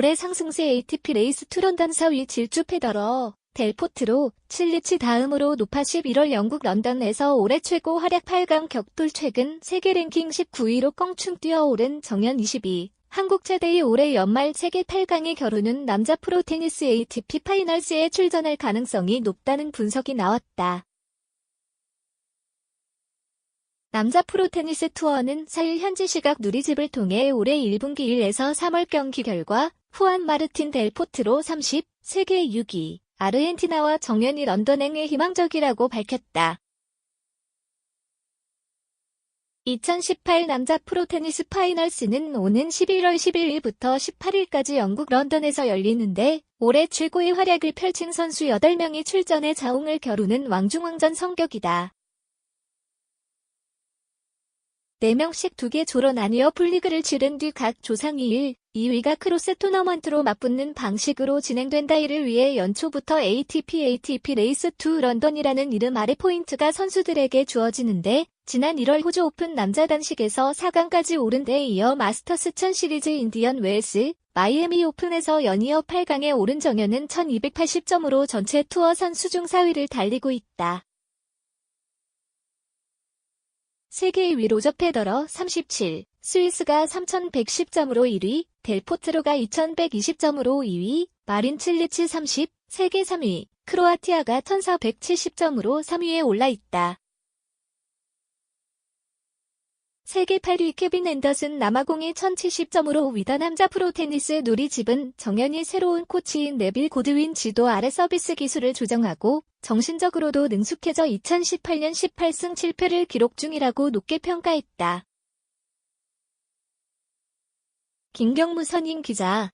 올해 상승세 ATP 레이스 투런던 4위 질주 페더러, 델포트로, 칠리치 다음으로 높아 11월 영국 런던에서 올해 최고 활약 8강 격돌 최근 세계 랭킹 19위로 껑충 뛰어오른 정연 22. 한국 체대의 올해 연말 세계 8강에 겨루는 남자 프로 테니스 ATP 파이널스에 출전할 가능성이 높다는 분석이 나왔다. 남자 프로 테니스 투어는 4일 현지 시각 누리집을 통해 올해 1분기 1에서 3월 경기 결과 후안 마르틴 델포트로 30, 세계 6위, 아르헨티나와 정연이 런던행에 희망적이라고 밝혔다. 2018 남자 프로테니스 파이널스는 오는 11월 11일부터 18일까지 영국 런던에서 열리는데 올해 최고의 활약을 펼친 선수 8명이 출전해 자웅을 겨루는 왕중왕전 성격이다. 4명씩 2개 조로 나뉘어 풀리그를 치른 뒤 각 조상위 1, 2위가 크로스 토너먼트로 맞붙는 방식으로 진행된다 이를 위해 연초부터 ATP ATP 레이스 2 런던이라는 이름 아래 포인트가 선수들에게 주어지는데 지난 1월 호주 오픈 남자 단식에서 4강까지 오른 데 이어 마스터스 1000 시리즈 인디언 웨일스, 마이애미 오픈에서 연이어 8강에 오른 정현은 1280점으로 전체 투어 선수 중 4위를 달리고 있다. 세계 1위 로저 페더러 37, 스위스가 3110점으로 1위, 델포트로가 2120점으로 2위, 마린 칠리치 30, 세계 3위, 크로아티아가 1470점으로 3위에 올라 있다. 세계 8위 케빈 앤더슨 남아공이 1070점으로 위다 남자 프로테니스 누리집은 정연이 새로운 코치인 네빌 고드윈 지도 아래 서비스 기술을 조정하고 정신적으로도 능숙해져 2018년 18승 7패를 기록 중이라고 높게 평가했다. 김경무 선임 기자